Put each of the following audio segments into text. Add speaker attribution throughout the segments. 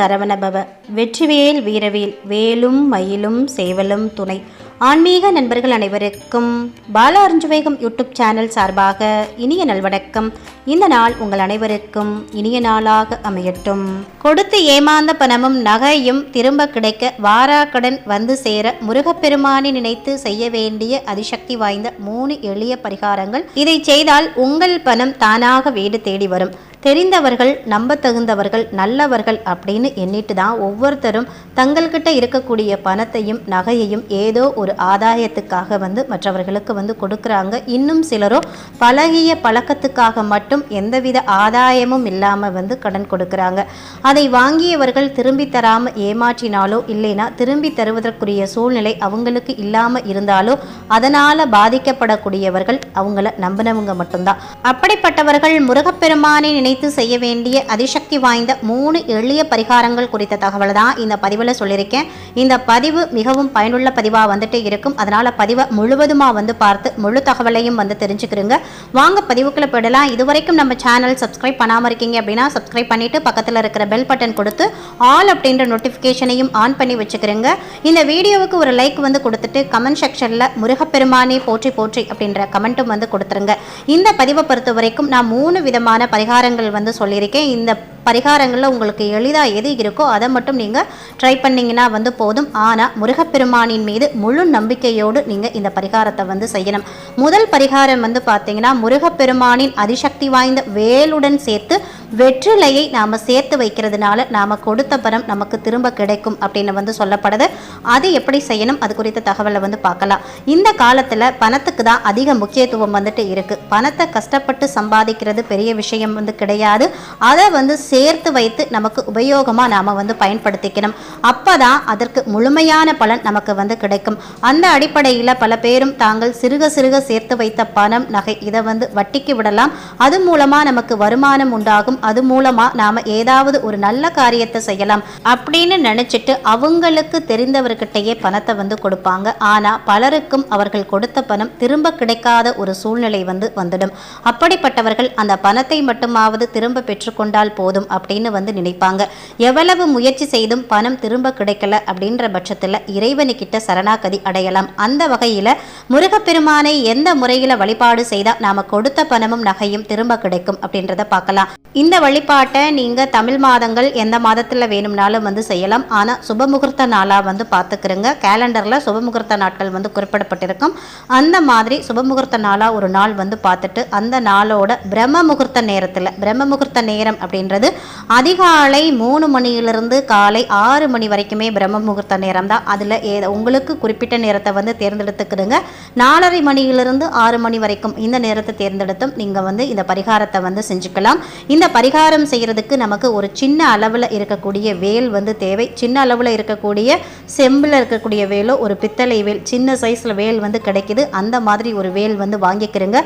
Speaker 1: சரவணபவ வெற்றிவேல் வீரவேல் வேலும் மயிலும் சேவலும் துணை. ஆன்மீக நண்பர்கள் அனைவருக்கும் பால அருஞ்சுவேகம் யூடியூப் சேனல் சார்பாக இனிய நல்வணக்கம். இந்த நாள் உங்கள் அனைவருக்கும் இனிய நாளாக அமையட்டும். கொடுத்து ஏமாந்த பணமும் நகையும் திரும்ப கிடைக்க வாராக்கடன் வந்து சேர முருகப்பெருமானை நினைத்து செய்ய வேண்டிய அதிசக்தி வாய்ந்த மூணு எளிய பரிகாரங்கள். இதை செய்தால் உங்கள் பணம் தானாக வீடு தேடி வரும். தெரிந்தவர்கள் நம்பத்தகுந்தவர்கள் நல்லவர்கள் அப்படின்னு எண்ணிட்டு தான் ஒவ்வொருத்தரும் தங்கள்கிட்ட இருக்கக்கூடிய பணத்தையும் நகையையும் ஏதோ ஒரு ஆதாயத்துக்காக வந்து மற்றவர்களுக்கு வந்து கொடுக்குறாங்க. இன்னும் சிலரோ பழகிய பழக்கத்துக்காக மட்டும் எந்தவித ஆதாயமும் இல்லாமல் வந்து கடன் கொடுக்குறாங்க. அதை வாங்கியவர்கள் திரும்பி தராமல் ஏமாற்றினாலோ இல்லைனா திரும்பி தருவதற்குரிய சூழ்நிலை அவங்களுக்கு இல்லாமல் இருந்தாலோ அதனால் பாதிக்கப்படக்கூடியவர்கள் அவங்கள நம்பினவங்க மட்டும்தான். அப்படிப்பட்டவர்கள் முருகப்பெருமானை நினைத்து செய்ய வேண்டிய அதிசக்தி வாய்ந்த மூணு எளிய பரிகாரங்கள் குறித்த தகவல் தான் இந்த பதிவில் சொல்லியிருக்கேன். இந்த பதிவு மிகவும் பயனுள்ள பதிவாக வந்துட்டு இருக்கும். அதனால் பதிவை முழுவதுமாக வந்து பார்த்து முழு தகவலையும் வந்து தெரிஞ்சுக்கிறோங்க வாங்க பதிவுக்குள்ள போயிடலாம். இதுவரைக்கும் நம்ம சேனல் சப்ஸ்கிரைப் பண்ணாமல் இருக்கீங்க அப்படின்னா சப்ஸ்கிரைப் பண்ணிட்டு பக்கத்தில் இருக்கிற பெல் பட்டன் கொடுத்து ஆல் அப்படின்ற நோட்டிஃபிகேஷனையும் ஆன் பண்ணி வச்சுக்கிறீங்க இந்த வீடியோவுக்கு ஒரு லைக் வந்து கொடுத்துட்டு கமெண்ட் செக்ஷனில் முருகப்பெருமானே போற்றி போற்றி அப்படின்ற கமெண்ட்டும் வந்து கொடுத்துருங்க. இந்த பதிவை பொறுத்த வரைக்கும் நான் மூணு விதமான பரிகாரங்கள் வந்து சொல்லியிருக்கேன். இந்த பரிகாரங்களில் உங்களுக்கு எளிதாக எது இருக்கோ அதை மட்டும் நீங்கள் ட்ரை பண்ணிங்கன்னா வந்து போதும். ஆனால் முருகப்பெருமானின் மீது முழு நம்பிக்கையோடு நீங்கள் இந்த பரிகாரத்தை வந்து செய்யணும். முதல் பரிகாரம் வந்து பார்த்தீங்கன்னா முருகப்பெருமானின் அதிசக்தி வாய்ந்த வேலுடன் சேர்த்து வெற்றிலையை நாம் சேர்த்து வைக்கிறதுனால நாம் கொடுத்த பணம் நமக்கு திரும்ப கிடைக்கும் அப்படின்னு வந்து சொல்லப்படுது. அது எப்படி செய்யணும்? அது குறித்த தகவலை வந்து பார்க்கலாம். இந்த காலத்தில் பணத்துக்கு தான் அதிக முக்கியத்துவம் வந்துட்டு இருக்குது பணத்தை கஷ்டப்பட்டு சம்பாதிக்கிறது பெரிய விஷயம் வந்து கிடையாது. அதை வந்து சேர்த்து வைத்து நமக்கு உபயோகமாக நாம் வந்து பயன்படுத்திக்கணும். அப்போ தான் அதற்கு முழுமையான பலன் நமக்கு வந்து கிடைக்கும். அந்த அடிப்படையில் பல பேரும் தாங்கள் சிறுக சிறுக சேர்த்து வைத்த பணம் நகை இதை வந்து வட்டிக்கு விடலாம். அது மூலமாக நமக்கு வருமானம் உண்டாகும். அது மூலமாக நாம் ஏதாவது ஒரு நல்ல காரியத்தை செய்யலாம் அப்படின்னு நினச்சிட்டு அவங்களுக்கு தெரிந்தவர்கிட்டயே பணத்தை வந்து கொடுப்பாங்க. ஆனால் பலருக்கும் அவர்கள் கொடுத்த பணம் திரும்ப கிடைக்காத ஒரு சூழ்நிலை வந்து வந்துடும். அப்படிப்பட்டவர்கள் அந்த பணத்தை மட்டுமாவது திரும்ப பெற்றுக்கொண்டால் போதும் அப்படின்னு வந்து நினைப்பாங்க. எவ்வளவு முயற்சி செய்தும் பணம் திரும்ப கிடைக்கல அப்படின்ற பட்சத்தில் இறைவனுக்கிட்ட சரணாகதி அடையலாம். அந்த வகையில் முருகப்பெருமானை எந்த முறையில் வழிபாடு செய்தால் நாம் கொடுத்த பணமும் நகையும் திரும்ப கிடைக்கும் அப்படின்றத பார்க்கலாம். இந்த இந்த வழிபாட்டை நீங்கள் தமிழ் மாதங்கள் எந்த மாதத்தில் வேணும்னாலும் வந்து செய்யலாம். ஆனால் சுபமுகூர்த்த நாளாக வந்து பார்த்துக்கிறங்க கேலண்டரில் சுபமுகூர்த்த நாட்கள் வந்து குறிப்பிடப்பட்டிருக்கும். அந்த மாதிரி சுபமுகூர்த்த நாளாக ஒரு நாள் வந்து பார்த்துட்டு அந்த நாளோட பிரம்ம முகூர்த்த நேரத்தில் பிரம்ம முகூர்த்த நேரம் அப்படின்றது அதிகாலை மூணு மணியிலிருந்து காலை ஆறு மணி வரைக்குமே பிரம்ம முகூர்த்த நேரம் தான் அதில் ஏ உங்களுக்கு குறிப்பிட்ட நேரத்தை வந்து தேர்ந்தெடுத்துக்கிடுங்க நாலரை மணியிலிருந்து ஆறு மணி வரைக்கும் இந்த நேரத்தை தேர்ந்தெடுத்தும் நீங்கள் வந்து இந்த பரிகாரத்தை வந்து செஞ்சுக்கலாம். இந்த பரிகாரம் செய்கிறதுக்கு நமக்கு ஒரு சின்ன அளவில் இருக்கக்கூடிய வேல் வந்து தேவை. சின்ன அளவில் இருக்கக்கூடிய செம்பில் இருக்கக்கூடிய வேலோ ஒரு பித்தளை வேல் சின்ன சைஸில் வேல் வந்து கிடைக்குது. அந்த மாதிரி ஒரு வேல் வந்து வாங்கிக்கிறங்க.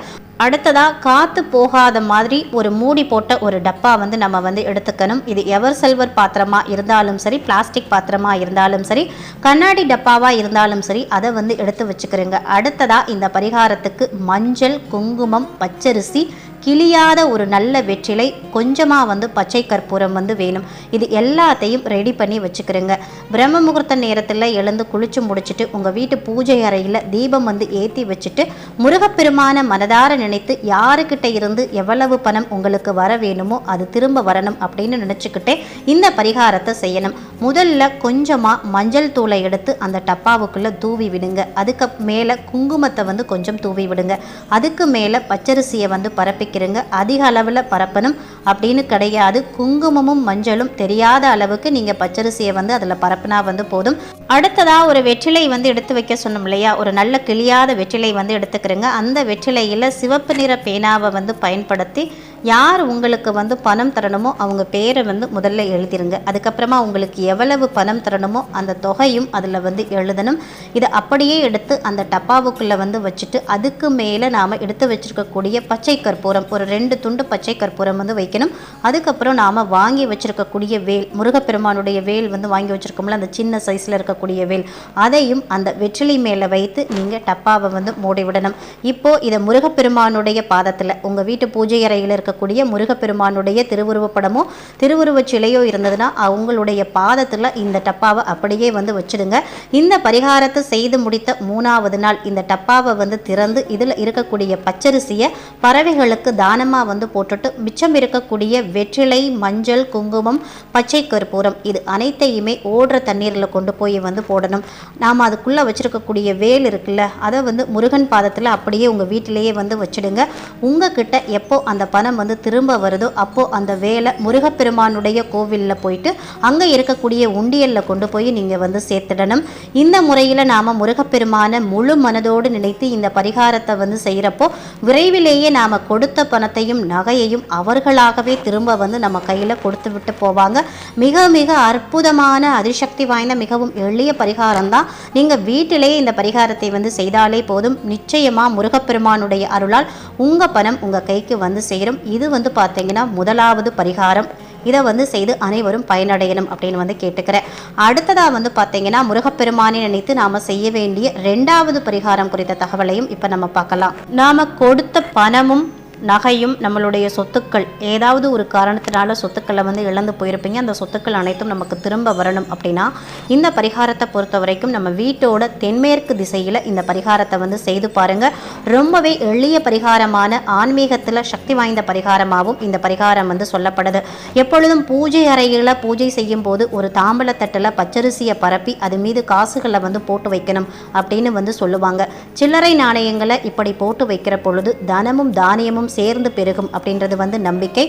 Speaker 1: அடுத்ததாக காற்று போகாத மாதிரி ஒரு மூடி போட்ட ஒரு டப்பா வந்து நம்ம வந்து எடுத்துக்கணும். இது எவர் செல்வர் பாத்திரமாக இருந்தாலும் சரி பிளாஸ்டிக் பாத்திரமாக இருந்தாலும் சரி கண்ணாடி டப்பாவாக இருந்தாலும் சரி அதை வந்து எடுத்து வச்சுக்கிறோங்க. அடுத்ததாக இந்த பரிகாரத்துக்கு மஞ்சள் குங்குமம் பச்சரிசி கிளியாத ஒரு நல்ல வெற்றிலை கொஞ்சமாக வந்து பச்சை கற்பூரம் வந்து வேணும். இது எல்லாத்தையும் ரெடி பண்ணி வச்சுக்கிறேங்க. பிரம்ம முகூர்த்த நேரத்தில் எழுந்து குளிச்சு முடிச்சுட்டு உங்கள் வீட்டு பூஜை அறையில் தீபம் வந்து ஏற்றி வச்சுட்டு முருகப்பெருமான மனதார நினைத்து யாருக்கிட்ட இருந்து எவ்வளவு பணம் உங்களுக்கு வர வேணுமோ அது திரும்ப வரணும் அப்படின்னு நினச்சிக்கிட்டே இந்த பரிகாரத்தை செய்யணும். முதல்ல கொஞ்சமாக மஞ்சள் தூளை எடுத்து அந்த டப்பாவுக்குள்ளே தூவி விடுங்க. அதுக்கு மேலே குங்குமத்தை வந்து கொஞ்சம் தூவி விடுங்க. அதுக்கு மேலே பச்சரிசியை வந்து பரப்பி வைக்கிறேங்க. அதிக அளவில் பரப்பணும். அப்படின்னு கிடையாது. குங்குமமும் மஞ்சளும் தெரியாத அளவுக்கு நீங்கள் பச்சரிசியை வந்து அதில் பரப்புனா வந்து போதும். அடுத்ததாக ஒரு வெற்றிலை வந்து எடுத்து வைக்க சொன்னோம் இல்லையா? ஒரு நல்ல கிளியாத வெற்றிலை வந்து எடுத்துக்கிறேங்க. அந்த வெற்றிலையில் சிவப்பு நிற பேனாவை வந்து பயன்படுத்தி யார் உங்களுக்கு வந்து பணம் தரணுமோ அவங்க பேரை வந்து முதல்ல எழுதிருங்க. அதுக்கப்புறமா உங்களுக்கு எவ்வளவு பணம் தரணுமோ அந்த தொகையும் அதில் வந்து எழுதணும். இதை அப்படியே எடுத்து அந்த டப்பாவுக்குள்ளே வந்து வச்சுட்டு அதுக்கு மேலே நாம் எடுத்து வச்சுருக்கக்கூடிய பச்சை கற்பூரம் ஒரு ரெண்டு துண்டு பச்சை கற்பூரம் வந்து வைக்கணும். அதுக்கப்புறம் நாம் வாங்கி வச்சுருக்கக்கூடிய வேல் முருகப்பெருமானுடைய வேல் வந்து வாங்கி வச்சுருக்கோம்ல அந்த சின்ன சைஸில் இருக்க இருக்கக்கூடிய வேல் அதையும் அந்த வெற்றிலை மேலே வைத்து நீங்கள் டப்பாவை வந்து மூடிவிடணும் இப்போ இதை முருகப்பெருமானுடைய பாதத்தில் உங்கள் வீட்டு பூஜை அறையில் இருக்கக்கூடிய முருகப்பெருமானுடைய திருவுருவப்படமோ திருவுருவச் சிலையோ இருந்ததுன்னா அவங்களுடைய பாதத்தில் இந்த டப்பாவை அப்படியே வந்து வச்சுடுங்க. இந்த பரிகாரத்தை செய்து முடித்த மூணாவது நாள் இந்த டப்பாவை வந்து திறந்து இதில் இருக்கக்கூடிய பச்சரிசியை பறவைகளுக்கு தானமாக வந்து போட்டுட்டு மிச்சம் இருக்கக்கூடிய வெற்றிலை மஞ்சள் குங்குமம் பச்சை கற்பூரம் இது அனைத்தையுமே ஓடுற தண்ணீரில் கொண்டு போய் வந்து போடணும். நாம் அதுக்குள்ளே வச்சுருக்கக்கூடிய வேல் இருக்குல்ல அதை வந்து முருகன் பாதத்தில் அப்படியே உங்கள் வீட்டிலேயே வந்து வச்சிடுங்க. உங்ககிட்ட எப்போ அந்த பணம் வந்து திரும்ப வருதோ அப்போ அந்த வேலை முருகப்பெருமானுடைய கோவிலில் போயிட்டு அங்கே இருக்கக்கூடிய உண்டியலில் கொண்டு போய் நீங்கள் வந்து சேர்த்துடணும். இந்த முறையில் நாம் முருகப்பெருமானை முழு மனதோடு நினைத்து இந்த பரிகாரத்தை வந்து செய்கிறப்போ விரைவிலேயே நாம் கொடுத்த பணத்தையும் நகையையும் அவர்களாகவே திரும்ப வந்து நம்ம கையில் கொடுத்து விட்டு போவாங்க. மிக மிக அற்புதமான அதிசக்தி வாய்ந்த மிகவும் எளிய பரிகாரம் தான் நீங்கள் வீட்டிலேயே இந்த பரிகாரத்தை வந்து செய்தாலே போதும். நிச்சயமாக முருகப்பெருமானுடைய அருளால் உங்கள் பணம் உங்கள் கைக்கு வந்து சேரும். இது வந்து பார்த்தீங்கன்னா முதலாவது பரிகாரம். இதை வந்து செய்து அனைவரும் பயனடையணும் அப்படின்னு வந்து கேட்டுக்கிறேன். அடுத்ததாக வந்து பார்த்தீங்கன்னா முருகப்பெருமானை நினைத்து நாம் செய்ய வேண்டிய ரெண்டாவது பரிகாரம் குறித்த தகவலையும் இப்போ நம்ம பார்க்கலாம். நாம் கொடுத்த பணமும் நகையும் நம்மளுடைய சொத்துக்கள் ஏதாவது ஒரு காரணத்தினால சொத்துக்களை வந்து இழந்து போயிருப்பீங்க. அந்த சொத்துக்கள் அனைத்தும் நமக்கு திரும்ப வரணும் அப்படின்னா இந்த பரிகாரத்தை பொறுத்த வரைக்கும் நம்ம வீட்டோட தென்மேற்கு திசையில் இந்த பரிகாரத்தை வந்து செய்து பாருங்க. ரொம்பவே எளிய பரிகாரமான ஆன்மீகத்தில் சக்தி வாய்ந்த பரிகாரமாகவும் இந்த பரிகாரம் வந்து சொல்லப்படுது. எப்பொழுதும் பூஜை அறையில் பூஜை செய்யும் போது ஒரு தாம்பலத்தட்டில் பச்சரிசியை பரப்பி அது மீது காசுகளை வந்து போட்டு வைக்கணும் அப்படின்னு வந்து சொல்லுவாங்க. சில்லறை நாணயங்களை இப்படி போட்டு வைக்கிற பொழுது தனமும் தானியமும் சேர்ந்து பெருகும் அப்படின்றது வந்து நம்பிக்கை.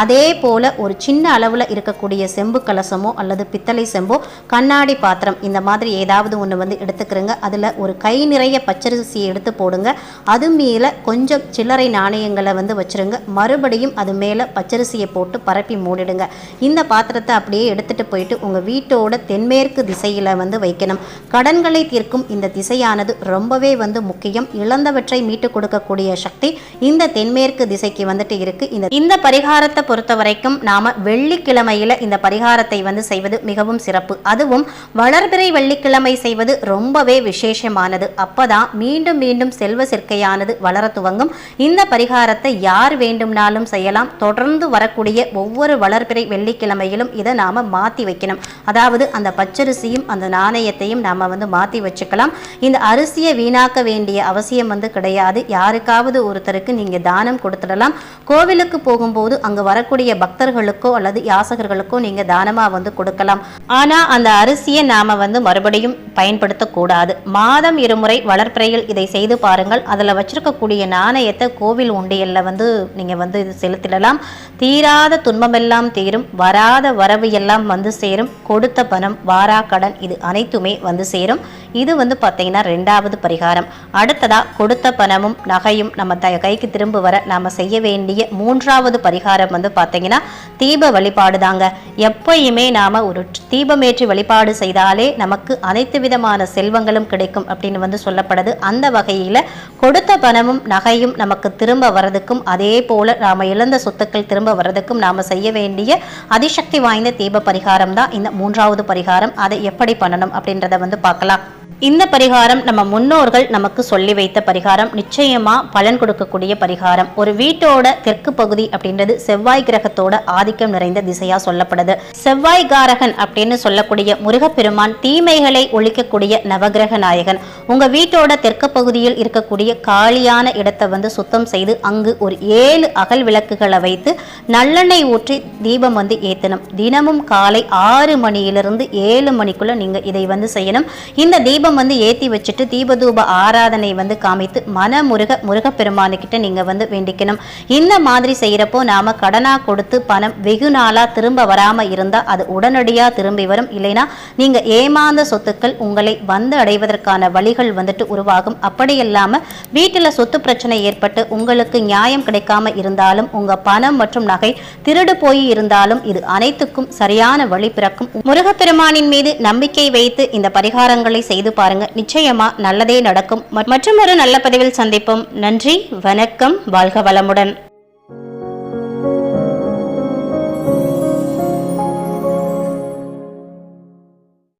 Speaker 1: அதே போல ஒரு சின்ன அளவில் இருக்கக்கூடிய செம்பு கலசமோ அல்லது பித்தளை செம்போ கண்ணாடி பாத்திரம் இந்த மாதிரி ஏதாவது ஒன்று வந்து எடுத்துக்கிறங்க. அதில் ஒரு கை நிறைய பச்சரிசியை எடுத்து போடுங்க. அது மேலே கொஞ்சம் சில்லறை நாணயங்களை வந்து வச்சிருங்க. மறுபடியும் அது மேலே பச்சரிசியை போட்டு பரப்பி மூடிடுங்க. இந்த பாத்திரத்தை அப்படியே எடுத்துட்டு போயிட்டு உங்கள் வீட்டோட தென்மேற்கு திசையில் வந்து வைக்கணும். கடன்களை தீர்க்கும் இந்த திசையானது ரொம்பவே வந்து முக்கியம். இழந்தவற்றை மீட்டு கொடுக்கக்கூடிய சக்தி இந்த தென்மேற்கு திசைக்கு வந்துட்டு இருக்கு. இந்த இந்த பரிகாரத்தை பொறுத்த வரைக்கும் நாம வெள்ளிக்கிழமையில இந்த பரிகாரத்தை வந்து செய்வது மிகவும் சிறப்பு. அதுவும் வளர்பிறை வெள்ளிக்கிழமை செய்வது ரொம்பவே விசேஷமானது. அப்பதான் மீண்டும் மீண்டும் செல்வ சேர்க்கையானது வளர துவங்கும். இந்த பரிகாரத்தை யார் வேண்டும்னாலும் செய்யலாம். தொடர்ந்து வரக்கூடிய ஒவ்வொரு வளர்பிறை வெள்ளிக்கிழமையிலும் இதை நாம மாத்தி வைக்கணும். அதாவது அந்த பச்சரிசியும் அந்த நாணயத்தையும் நாம வந்து மாத்தி வச்சுக்கலாம். இந்த அரிசியை வீணாக்க வேண்டிய அவசியம் வந்து கிடையாது. யாருக்காவது ஒருத்தருக்கு நீங்க தானம் கொடுத்துடலாம். கோவிலுக்கு போகும்போது அங்கு வரக்கூடிய பக்தர்களுக்கோ அல்லது யாசகர்களுக்கோ நீங்க தானமா வந்து கொடுக்கலாம். ஆனா அந்த அரிசியை நாம வந்து மறுபடியும் பயன்படுத்தக்கூடாது. மாதம் இருமுறை வளர்ப்பிறையில் இதை செய்து பாருங்கள். அதில் வச்சிருக்கக்கூடிய நாணயத்தை கோவில் உண்டியல்ல வந்து நீங்க வந்து இது செலுத்திடலாம். தீராத துன்பமெல்லாம் தீரும். வராத வரவு எல்லாம் வந்து சேரும். கொடுத்த பணம் வாரா கடன் இது அனைத்துமே வந்து சேரும். இது வந்து பார்த்தீங்கன்னா ரெண்டாவது பரிகாரம். அடுத்ததா கொடுத்த பணமும் நகையும் நம்ம த கைக்கு திரும்ப வர நாம் செய்ய வேண்டிய மூன்றாவது பரிகாரம் வந்து பார்த்தீங்கன்னா தீப வழிபாடு தாங்க எப்பயுமே நாம் ஒரு தீபமேற்றி வழிபாடு செய்தாலே நமக்கு அனைத்து விதமான செல்வங்களும் கிடைக்கும் அப்படின்னு வந்து சொல்லப்படுது. அந்த வகையில் கொடுத்த பணமும் நகையும் நமக்கு திரும்ப வரதுக்கும் அதே போல் நாம் இழந்த சொத்துக்கள் திரும்ப வரதுக்கும் நாம் செய்ய வேண்டிய அதிசக்தி வாய்ந்த தீப பரிகாரம் தான் இந்த மூன்றாவது பரிகாரம். அதை எப்படி பண்ணணும் அப்படின்றத வந்து பார்க்கலாம். இந்த பரிகாரம் நம்ம முன்னோர்கள் நமக்கு சொல்லி வைத்த பரிகாரம். நிச்சயமா பலன் கொடுக்கக்கூடிய பரிகாரம். ஒரு வீட்டோட தெற்கு பகுதி அப்படின்றது செவ்வாய் கிரகத்தோட ஆதிக்கம் நிறைந்த திசையா சொல்லப்படுது. செவ்வாய் காரகன் அப்படின்னு சொல்லக்கூடிய முருகப்பெருமான் தீமைகளை ஒழிக்கக்கூடிய நவகிரக நாயகன். உங்க வீட்டோட தெற்கு பகுதியில் இருக்கக்கூடிய காலியான இடத்தை வந்து சுத்தம் செய்து அங்கு ஒரு ஏழு அகல் விளக்குகளை வைத்து நல்லெண்ணெய் ஊற்றி தீபம் வந்து ஏத்தணும். தினமும் காலை ஆறு மணியிலிருந்து ஏழு மணிக்குள்ள நீங்க இதை வந்து செய்யணும். இந்த தீபம் தீபம் வந்து ஏற்றி வச்சுட்டு தீபதூப ஆராதனை வந்து காமித்து மன முருக முருகப்பெருமானுக்கிட்ட நீங்கள் வந்து வேண்டிக்கணும். இந்த மாதிரி செய்கிறப்போ நாம் கடனாக கொடுத்து பணம் வெகு நாளாக திரும்ப வராமல் இருந்தால் அது உடனடியாக திரும்பி வரும். இல்லைன்னா நீங்கள் ஏமாந்த சொத்துக்கள் உங்களை வந்து அடைவதற்கான வழிகள் வந்துட்டு உருவாகும். அப்படி இல்லாமல் வீட்டில் சொத்து பிரச்சனை ஏற்பட்டு உங்களுக்கு நியாயம் கிடைக்காம இருந்தாலும் உங்கள் பணம் மற்றும் நகை திருடு போய் இருந்தாலும் இது அனைத்துக்கும் சரியான வழி பிறக்கும். முருகப்பெருமானின் மீது நம்பிக்கை வைத்து இந்த பரிகாரங்களை செய்து பாருங்க. நிச்சயமா நல்லதே நடக்கும். மற்றும் ஒரு நல்ல பதிவில் சந்திப்போம். நன்றி வணக்கம் வாழ்க வளமுடன்.